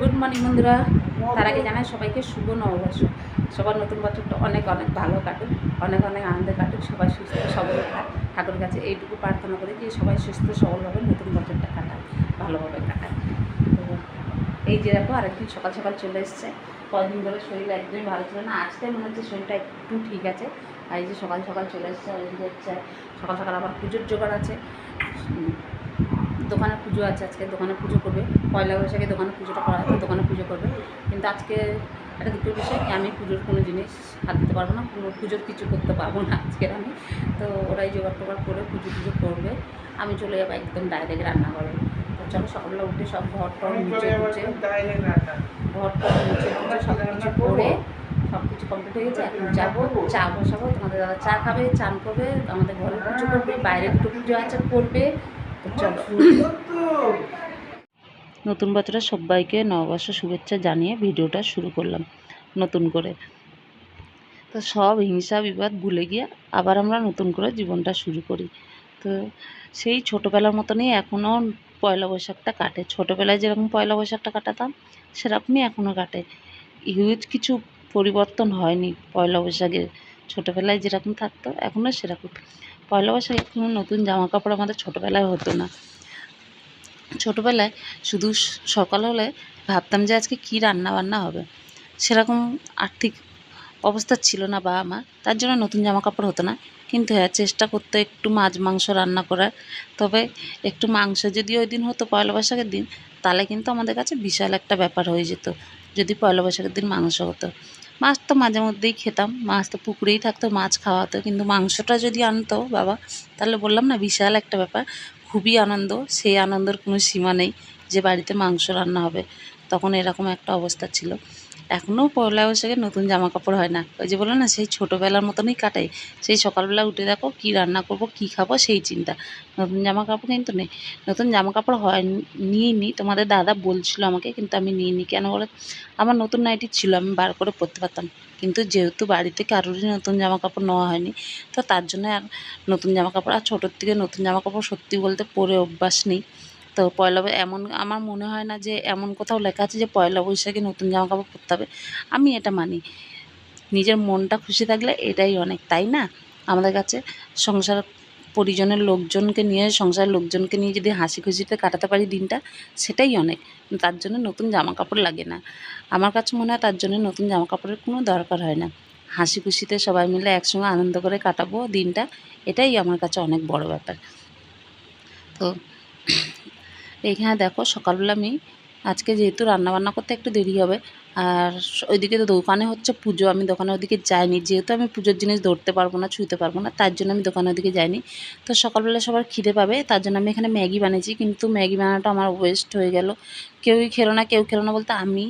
Good morning বন্ধুরা। তার আগে জানাই সবাইকে শুভ নববর্ষ। সবার নতুন বছরটা অনেক অনেক ভালো কাটুক, অনেক অনেক আনন্দে কাটুক, সবাই সুস্থ সবল থাক। ঠাকুরের কাছে এইটুকু প্রার্থনা করি যে সবাই সুস্থ সবলভাবে নতুন বছরটা কাটায় ভালোভাবে কাটায় তো এই যে দেখো, আরেকদিন সকাল সকাল চলে এসছে। কদিন ধরে শরীর একদমই ভালো ছিল না। আজকে মনে হচ্ছে শরীরটা একটু ঠিক আছে। আর এই যে সকাল সকাল চলে এসছে, আর এই যে সকাল সকাল আবার পুজোর জোগাড় আছে। দোকানে পুজো আছে আজকে দোকানে পুজো করবে। পয়লা বৈশাখে দোকানে পুজোটা করা আছে দোকানে পুজো করবে। কিন্তু আজকে একটা দুটো বিষয় কি আমি পুজোর কোনো জিনিস হাত দিতে পারব না পুজোর কিছু করতে পারব না আজকের আমি। তো ওরাই জোগাড় টোগাড় করে পুজো পুজো করবে। আমি চলে যাব একদম ডাইরেক্ট রান্না করে তো চলো সকালবেলা উঠে সব ঘর টর মুছে টুচে ঘর টর মুছে টুচে সব কিছু করে সব কিছু কমপ্লিট হয়ে গেছে এখন যাব চা বসাবো তোমাদের দাদা চা খাবে চান করবে আমাদের ঘরে পুজো করবে বাইরে দুটো পুজো আছে করবে। নতুন বছরে সবাইকে নববর্ষ শুভেচ্ছা জানিয়ে ভিডিওটা শুরু করলাম, নতুন করে। তো সব হিংসা বিবাদ ভুলে গিয়ে আবার আমরা নতুন করে জীবনটা শুরু করি। তো সেই ছোটোবেলার মতনই এখনও পয়লা বৈশাখটা কাটে। ছোটোবেলায় যেরকম পয়লা বৈশাখটা কাটাতাম, সেরকমই এখনও কাটে। হিউজ কিছু পরিবর্তন হয়নি পয়লা বৈশাখে ছোটোবেলায় যেরকম থাকতো এখনও সেরকম। পয়লা বৈশাখে কোনো নতুন জামা কাপড় আমাদের ছোটোবেলায় হতো না। ছোটোবেলায় শুধু সকাল হলে ভাবতাম যে আজকে কী রান্না বান্না হবে। সেরকম আর্থিক অবস্থা ছিল না বা আমার তার জন্য নতুন জামা কাপড় হতো না। কিন্তু হ্যাঁ চেষ্টা করতো একটু মাছ মাংস রান্না করার। তবে একটু মাংস যদি ওই দিন হতো পয়লা বৈশাখের দিন, তাহলে কিন্তু আমাদের কাছে বিশাল একটা ব্যাপার হয়ে যেত। যদি পয়লা বৈশাখের দিন মাংস হতো। মাছ তো মাঝে মধ্যেই খেতাম। মাছ তো পুকুরেই থাকতো, মাছ খাওয়াতো। কিন্তু মাংসটা যদি আনতো বাবা, তাহলে বললাম না, বিশাল একটা ব্যাপার। খুবই আনন্দ, সেই আনন্দের কোনো সীমা নেই যে বাড়িতে মাংস রান্না হবে। তখন এরকম একটা অবস্থা ছিল। এখনও পয়লা বৈশাখে নতুন জামা কাপড় হয় না। ওই যে বলো না, সেই ছোটোবেলার মতনই কাটাই। সেই সকালবেলা উঠে দেখো কী রান্না করব, কী খাব, সেই চিন্তা। নতুন জামা কাপড় কিন্তু নেই। নতুন জামা কাপড় হয়, নিইনি। তোমাদের দাদা বলছিল আমাকে, কিন্তু আমি নিইনি। কেন বলো? আমার নতুন নাইটি ছিল, আমি বার করে পরতে পারতাম। কিন্তু যেহেতু বাড়িতে কারোরই নতুন জামা কাপড় নেওয়া হয়নি, তো তার জন্য আর নতুন জামা কাপড় আর ছোটোর থেকে নতুন জামা কাপড় সত্যি বলতে পরে অভ্যাস নেই। তো পয়লা এমন আমার মনে হয় না যে এমন কোথাও লেখা আছে যে পয়লা বৈশাখে নতুন জামা কাপড় পরতে হবে। আমি এটা মানি। নিজের মনটা খুশি থাকলে এটাই অনেক, তাই না? আমাদের কাছে সংসার পরিজনের লোকজনকে নিয়ে, সংসারের লোকজনকে নিয়ে যদি হাসি খুশিতে কাটাতে পারি দিনটা, সেটাই অনেক। তার জন্য নতুন জামা কাপড় লাগে না। আমার কাছে মনে হয় তার জন্য নতুন জামা কাপড়ের কোনো দরকার হয় না। হাসি খুশিতে সবাই মিলে একসঙ্গে আনন্দ করে কাটাবো দিনটা, এটাই আমার কাছে অনেক বড় ব্যাপার। তো এইখানে দেখো সকালবেলা আমি আজকে যেহেতু রান্নাবান্না করতে একটু দেরি হবে, আর ওইদিকে তো দোকানে হচ্ছে পুজো, আমি দোকানে ওদিকে যাইনি। যেহেতু আমি পুজোর জিনিস ধরতে পারব না ছুঁতে পারব না, তার জন্য আমি দোকানের ওদিকে যাইনি। তো সকালবেলা সবার খিদে পাবে, তার জন্য আমি এখানে ম্যাগি বানিয়েছি, কিন্তু ম্যাগি বানানোটা আমার ওয়েস্ট হয়ে গেল। কেউই খেলো না, কেউ খেলো না বলতে আমি,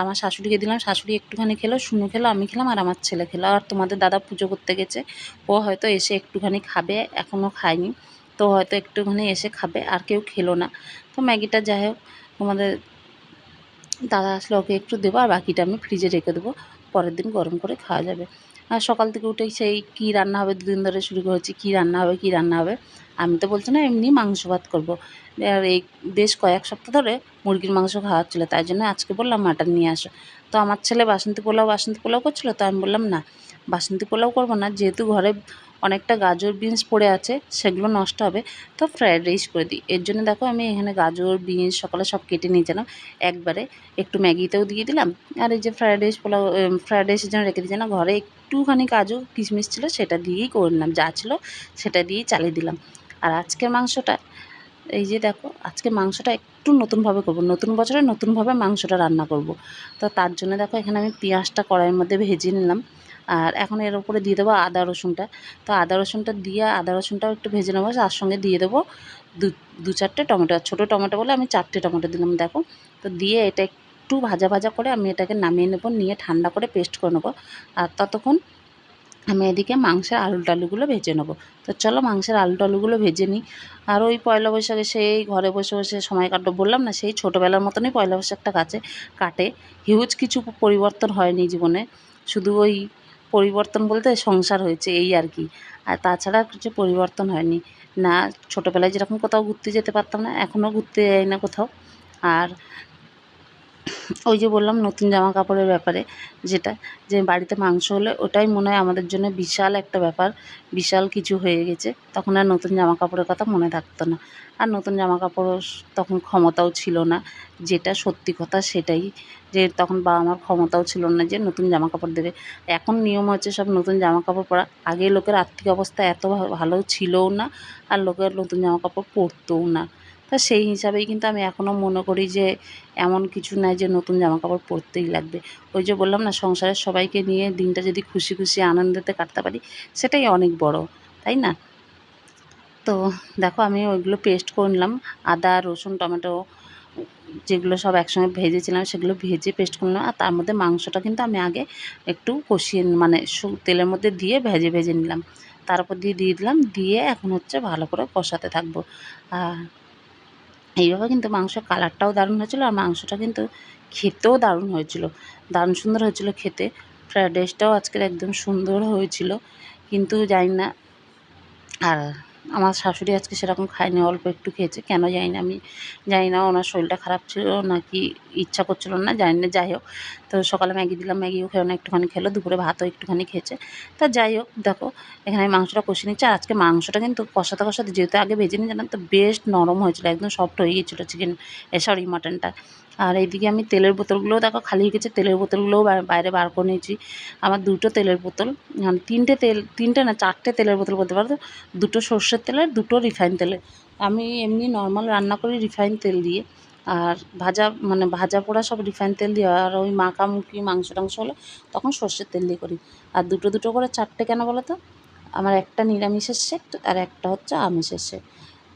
আমার শাশুড়িকে দিলাম, শাশুড়ি একটুখানি খেলো শুনু খেলো, আমি খেলাম, আর আমার ছেলে খেলো। আর তোমাদের দাদা পুজো করতে গেছে, ও হয়তো এসে একটুখানি খাবে এখনও খায়নি। তো হয়তো একটুখানি এসে খাবে, আর কেউ খেলো না। তো ম্যাগিটা যাই হোক, তোমাদের দাদা আসলে ওকে একটু দেবো, আর বাকিটা আমি ফ্রিজে রেখে দেবো। পরের দিন গরম করে খাওয়া যাবে। আর সকাল থেকে উঠেই সেই কী রান্না হবে, দুদিন ধরে শুরু করেছি, কী রান্না হবে, কী রান্না হবে? আমি তো বলছি না, এমনি মাংস ভাত করব। আর এই বেশ কয়েক সপ্তাহ ধরে মুরগির মাংস খাওয়া হচ্ছিল তাই জন্য আজকে বললাম মাটন নিয়ে আসো। তো আমার ছেলে বাসন্তী পোলাও বাসন্তী পোলাও করছিল, তো আমি বললাম না। বাসন্তী পোলাও করব না, যেহেতু ঘরে অনেকটা গাজর বিনস পড়ে আছে, সেগুলো নষ্ট হবে, তো ফ্রায়েড রাইস করে দিই। এর জন্য দেখো আমি এখানে গাজর, বিনস, সকালে সব কেটে নিয়ে যেলাম একবারে একটু ম্যাগিতেও দিয়ে দিলাম, আর এই যে ফ্রায়েড রাইস পোলাও ফ্রায়েড রাইসের জন্য রেখে দিয়েছি না ঘরে একটুখানি কাজু কিশমিশ ছিল, সেটা দিয়েই করে নিলাম, যা ছিল সেটা দিয়েই চালিয়ে দিলাম। আর আজকের মাংসটা, এই যে দেখো আজকে মাংসটা একটু নতুনভাবে করব, নতুন বছরে নতুনভাবে মাংসটা রান্না করব। তো তার জন্য দেখো এখানে আমি পেঁয়াজটা কড়াইয়ের মধ্যে ভেজে নিলাম আর এখন এর উপরে দিয়ে দেবো আদা রসুনটা। তো আদা রসুনটা দিয়ে, আদা রসুনটাও একটু ভেজে নেব, তার সঙ্গে দিয়ে দেবো দু দু চারটে টমেটো। আর ছোটো টমেটো বলে আমি চারটে টমেটো দিলাম, দেখো। তো দিয়ে এটা একটু ভাজা ভাজা করে আমি এটাকে নামিয়ে নেব, নিয়ে ঠান্ডা করে পেস্ট করে নেব। আর ততক্ষণ আমি এদিকে মাংসের আলু টালুগুলো ভেজে নেব। তো চলো মাংসের আলু টালুগুলো ভেজে নিই। আর ওই পয়লা বৈশাখে সেই ঘরে বসে বসে সময় কাটবো, বললাম না, সেই ছোটোবেলার মতনই পয়লা বৈশাখটা কাছে কাটে। হিউজ কিছু পরিবর্তন হয়নি জীবনে। শুধু ওই পরিবর্তন বলতে সংসার হয়েছে, এই আর কি। আর তাছাড়া কিছু পরিবর্তন হয়নি। না, ছোটোবেলায় যেরকম কোথাও ঘুরতে যেতে পারতাম না, এখনও ঘুরতে যাই না কোথাও। আর ওই যে বললাম নতুন জামা কাপড়ের ব্যাপারে যেটা, যে বাড়িতে মাংস হলে ওটাই মনে হয় আমাদের জন্য বিশাল একটা ব্যাপার, বিশাল কিছু হয়ে গেছে। তখন আর নতুন জামা কাপড়ের কথা মনে থাকতো না। আর নতুন জামা কাপড় তখন ক্ষমতাও ছিল না। যেটা সত্যি কথা সেটাই, যে তখন বাবা মার ক্ষমতাও ছিল না যে নতুন জামা কাপড় দেবে। এখন নিয়ম হচ্ছে সব নতুন জামা কাপড় পরা। আগে লোকের আর্থিক অবস্থা এত ভালো ছিলও না, আর লোকের নতুন জামা কাপড় পরতও না। তা সেই হিসাবেই কিন্তু আমি এখনও মনে করি যে এমন কিছু নাই যে নতুন জামা কাপড় পরতেই লাগবে। ওই যে বললাম না, সংসারের সবাইকে নিয়ে দিনটা যদি খুশি খুশি আনন্দেতে কাটতে পারি, সেটাই অনেক বড়, তাই না? তো দেখো আমি ওইগুলো পেস্ট করে নিলাম, আদা, রসুন, টমেটো যেগুলো সব একসঙ্গে ভেজেছিলাম সেগুলো ভেজে পেস্ট করে নিলাম, আর তার মধ্যে মাংসটা কিন্তু আমি আগে একটু কষিয়ে মানে তেলের মধ্যে দিয়ে ভেজে ভেজে নিলাম। তারপর দিয়ে দিয়ে দিলাম, দিয়ে এখন হচ্ছে ভালো করে কষাতে থাকব। আর এইভাবে কিন্তু মাংসের কালারটাও দারুণ হয়েছিল আর মাংসটা কিন্তু খেতেও দারুণ হয়েছিল। দারুণ সুন্দর হয়েছিল খেতে। ফ্রায়েড রাইসটাও আজকের একদম সুন্দর হয়েছিল। কিন্তু জানি না আর আমার শাশুড়ি আজকে সেরকম খায়নি, অল্প একটু খেয়েছে। কেন জানি না, আমি জানি না ওনার শরীরটা খারাপ ছিল নাকি ইচ্ছা করছিল না, জানি না, যাই হোক। তো সকালে ম্যাগি দিলাম, ম্যাগিও খেলো না, একটুখানি খেলো, দুপুরে ভাতও একটুখানি খেয়েছে। তা যাই হোক, দেখো, এখানে মাংসটা কষে নিচ্ছি, আর আজকে মাংসটা কিন্তু কষাতে কষাতে যেহেতু আগে ভেজে নিয়ে জানেন তো বেশ নরম হয়েছিল, একদম সফট হয়ে গিয়েছিল চিকেন সরি মাটনটা আর এইদিকে আমি তেলের বোতলগুলোও দেখো খালি হয়ে গেছে, তেলের বোতলগুলোও বাইরে বার করে নিয়েছি। আমার দুটো তেলের বোতল মানে তিনটে তেল, তিনটে না, চারটে তেলের বোতল বলতে পারো দুটো সর্ষের তেলের দুটো রিফাইন তেলের আমি এমনি নর্মাল রান্না করি রিফাইন তেল দিয়ে। আর ভাজা মানে ভাজা পোড়া সব রিফাইন তেল দিয়ে। আর ওই মাখামুখি মাংস টাংস হলে তখন সর্ষের তেল দিয়ে করি। আর দুটো দুটো করে চারটে কেন বলো তো? আমার একটা নিরামিষের সেট আর একটা হচ্ছে আমিষের সেট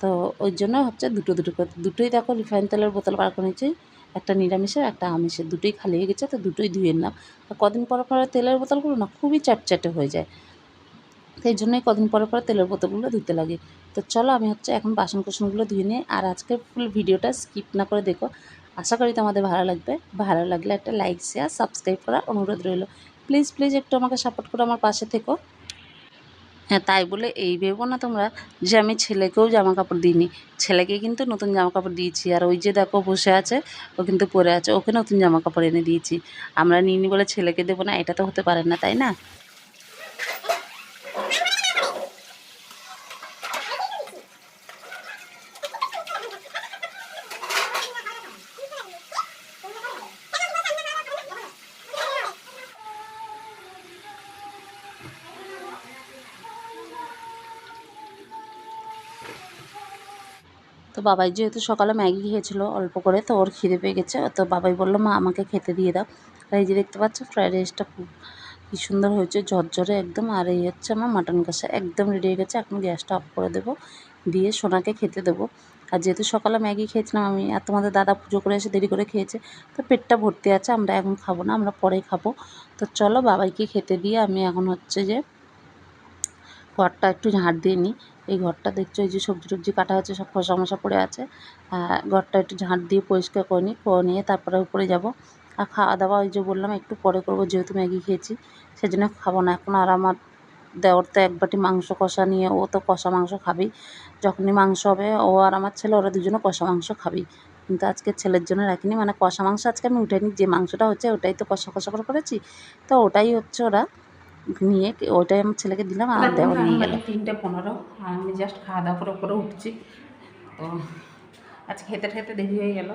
তো ওই জন্য হচ্ছে দুটো দুটো করে, দুটোই দেখো রিফাইন তেলের বোতল বার করে নিয়েছি। একটা নিরামিষের, একটা আমিষের, দুটোই খালি হয়ে গেছে, তো দুটোই ধুয়ে নিলাম। আর কদিন পর পরে তেলের বোতলগুলো না খুবই চ্যাটচ্যাটে হয়ে যায়। সেই জন্যই কদিন পরে পরে তেলের বোতলগুলো ধুতে লাগে। তো চলো আমি হচ্ছে এখন বাসন কোসনগুলো ধুয়ে নিই আর আজকের ফুল ভিডিওটা স্কিপ না করে দেখো। আশা করি তোমাদের ভালো লাগবে। ভালো লাগলে একটা লাইক, শেয়ার, সাবস্ক্রাইব করার অনুরোধ রইল। প্লিজ প্লিজ একটু আমাকে সাপোর্ট করে আমার পাশে থেকো। হ্যাঁ তাই বলে এই ভেবো না তোমরা যে আমি ছেলেকেও জামা কাপড় দিইনি। ছেলেকে কিন্তু নতুন জামা কাপড় দিয়েছি। আর ওই যে দেখো বসে আছে, ও কিন্তু পরে আছে, ওকে নতুন জামা কাপড় এনে দিয়েছি। আমরা নিইনি বলে ছেলেকে দেবো না, এটা তো হতে পারে না, তাই না? তো বাবাই যেহেতু সকালে ম্যাগি খেয়েছিল অল্প করে, তো ওর খিদে পেয়ে গেছে। তো বাবাই বলল, মা, আমাকে খেতে দিয়ে দাও। এই যে দেখতে পাচ্ছ ফ্রাইড রাইসটা খুব কী সুন্দর হয়েছে, ঝরঝরে একদম। আর এই হচ্ছে আমার মাটন কষা, একদম রেডি হয়ে গেছে। এখন গ্যাসটা অফ করে দেবো, দিয়ে সোনাকে খেতে দেবো। আর যেহেতু সকালে ম্যাগি খেয়েছিলাম আমি, আর তোমাদের দাদা পুজো করে এসে দেরি করে খেয়েছে, তো পেটটা ভর্তি আছে, আমরা এখন খাব না, আমরা পরে খাব। তো চলো বাবাইকে খেতে দিয়ে আমি এখন হচ্ছে যে ঘরটা একটু ঝাঁট দিয়ে নিই। এই ঘরটা দেখছ, এই যে সবজি টবজি কাটা হচ্ছে, সব খসা মশা পড়ে আছে। ঘরটা একটু ঝাঁট দিয়ে পরিষ্কার করে নিই করে নিয়ে তারপরে উপরে যাব। আর খাওয়া দাওয়া ওই যে বললাম, একটু পরে করব, যেহেতু ম্যাগি খেয়েছি, সেজন্য খাব না। এখন আর আমার দেওয়ার তো এক বাটি মাংস কষা নিয়ে, ও তো কষা মাংস খাবেই। যখনই মাংস হবে, ও আর আমার ছেলে, ওরা দুজনে কষা মাংস খাবেই। কিন্তু আজকে ছেলের জন্য রাখিনি মানে কষা মাংস আজকে আমি উঠাইনি, যে মাংসটা হচ্ছে ওটাই তো কষা কষা করে করেছি, তো ওটাই হচ্ছে ওরা নিয়ে ওইটাই আমার ছেলেকে দিলাম আর দেওয়া নিয়ে গেল। তিনটে পনেরো আর আমি জাস্ট খাওয়া দাওয়া করে উপরে উঠছি। তো আজ খেতে খেতে দেরি হয়ে গেল।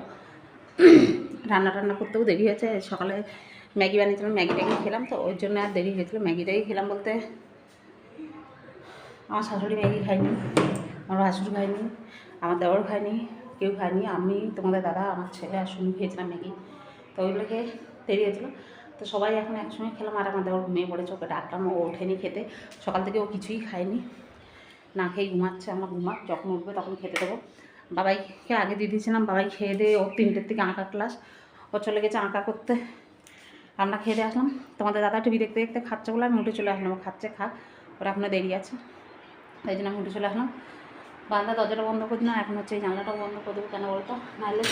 রান্না টান্না করতেও দেরি হয়েছে। সকালে ম্যাগি বানিয়েছিলাম ম্যাগি ট্যাগি খেলাম তো ওই জন্য আর দেরি হয়েছিল। ম্যাগি ট্যাগি খেলাম বলতে আমার শাশুড়ি ম্যাগি খাইনি আমার ভাসুর খায়নি আমার দেওয়ার খায়নি কেউ খাইনি আমি তোমাদের দাদা আমার ছেলে আর শুনি খেয়েছিলাম ম্যাগি। তো ওইগুলো খেয়ে দেরি হয়েছিলো। তো সবাই এখন একসঙ্গে খেলাম, আর আমার দেওয়ার ঘুমিয়ে পড়েছে, ওকে ডাকলাম, ও ওঠেনি খেতে। সকাল থেকে ও কিছুই খায়নি। না খেয়ে ঘুমাচ্ছে, আমার ঘুমাক, যখন উঠবে তখন খেতে দেবো। বাবাইকে আগে দিয়ে দিয়েছিলাম, বাবাই খেয়ে দিয়ে ওর তিনটের থেকে আঁকা ক্লাস। ও চলে গেছে আঁকা করতে। আমরা খেয়ে দিয়ে আসলাম। তোমাদের দাদা টিভি দেখতে দেখতে খাচ্ছে বলে আমি উঠে চলে আসলাম, ও খাচ্ছে খা ওরা এখনও দেরি আছে। তাই জন্য আমি উঠে চলে আসলাম। বান্দা দরজাটা বন্ধ করে দিলাম, এখন হচ্ছে এই জানলাটাও বন্ধ করে দেবো, কেন বলতো? নাহলে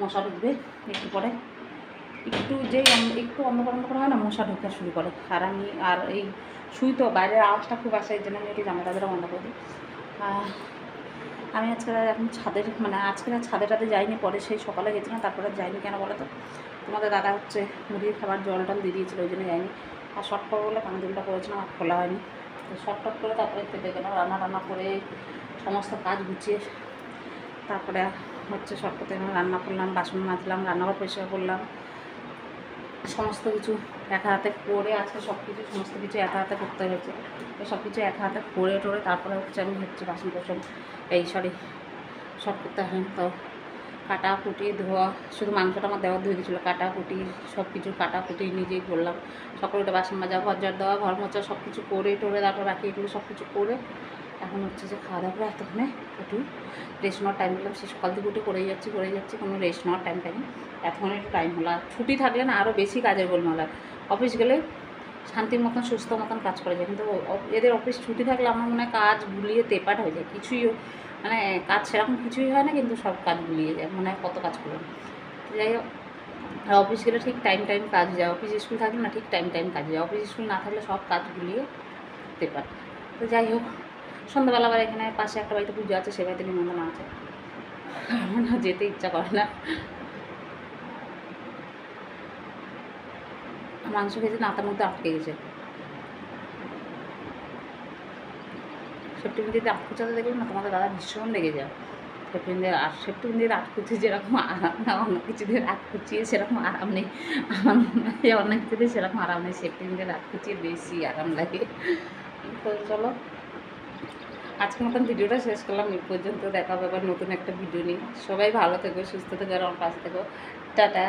মশা ঢুকবে একটু পরে। একটু অন্ধ- একটু অন্ধকার অন্ধকার হয় না, মশা ঢোকা শুরু করে। আর আমি আর এই শুই তো বাইরের আওয়াজটা খুব আসে, এই জন্য আমি একটু টাদরা বন্ধ করে দিই। আমি আজকে এখন ছাদের মানে আজকে আর ছাদে টাদে যাইনি, পরে সেই সকালে গেছিলাম, তারপরে যাইনি কেন বলো তো তোমাদের দাদা হচ্ছে মুরগির খাবার জল টল দিয়ে দিয়েছিল, ওই জন্য যাইনি। আর শর্ট করব বলে কান্দিলটা করেছিলাম আর খোলা হয়নি। তো শর্ট শর্টকাট করে তারপরে খেতে গেলাম রান্না টান্না করে সমস্ত কাজ গুছিয়ে তারপরে হচ্ছে শর্ট শর্টকাটে রান্না করলাম, বাসন মাজলাম, রান্নাঘর পরিষ্কার করলাম। সমস্ত কিছু একা হাতে করে আজকে সব কিছু, সমস্ত কিছু একা হাতে করতে হয়েছে। সব কিছু একা হাতে করে টোরে তারপরে হচ্ছে আমি হচ্ছে বাসন কোসন, এই সরি, সব করতে হয়। তো কাটা, কুটি, ধোয়া, শুধু মাংসটা আমার দেওয়া ধুয়ে দিয়েছিলো কাটা, কুটি, সব কিছু কাটা, কুটি নিজেই করলাম। সকলটা বাসন মাজা, ঘর ঝাড় দেওয়া, ঘর মোচা সব কিছু করে টোরে, তারপর বাকি এগুলো সব কিছু করে এখন হচ্ছে যে খাওয়া দাওয়া করে এতক্ষণে একটু রেস্ট নেওয়ার টাইম দিলাম সে সকাল থেকে উঠে করেই যাচ্ছি করেই যাচ্ছি, কোনো রেস্ট নেওয়ার টাইম পাইনি। এখন একটু টাইম হলো। আর ছুটি থাকলে না আরও বেশি কাজের গোলমাল। হয় অফিস গেলে শান্তির মতন, সুস্থ মতন কাজ করা যায়। কিন্তু এদের অফিস ছুটি থাকলে আমার মনে হয় কাজ গুলিয়ে তেপাট হয়ে যায়। কিছুই মানে কাজ সেরকম কিছুই হয় না, কিন্তু সব কাজ গুলিয়ে যায়। মনে হয় কত কাজ তো যাই হোক, আর অফিস গেলে ঠিক টাইম টাইম কাজ যায়। অফিস স্কুল থাকলে না ঠিক টাইম টাইম কাজ যায়। অফিস স্কুল না থাকলে সব কাজ গুলিয়ে তেপাট। তো যাই হোক সন্ধ্যাবেলা আবার এখানে পাশে একটা বাড়িতে পুজো আছে, সে বাড়িতে নিমন্ত্রণ আছে। আমার যেতে ইচ্ছা করে না। মাংস খেতে নাতার মধ্যে আটকে গেছে। সেপ্টেম্বর দিয়ে আট খুচাতে দেখলাম না তোমাদের দাদা ভীষণ লেগে যায়। সেপ্টেম্বর আর সেপ্টেম্বর দিয়ে আট খুঁজে যেরকম আরাম না, অন্য কিছু দিয়ে রাত খুঁচিয়ে সেরকম আরাম নেই। আমার মনে হয় অন্য কিছু দিয়ে সেরকম আরাম নেই। সেপ্টেম্বর দিয়ে খুঁচিয়ে বেশি আরাম লাগে। চলো। আজকের মতন ভিডিওটা শেষ করলাম। এই পর্যন্ত দেখা হবে আবার নতুন একটা ভিডিও নিয়ে। সবাই ভালো থেকো, সুস্থ থেকো, আর আমার পাশে থেকো। টাটা।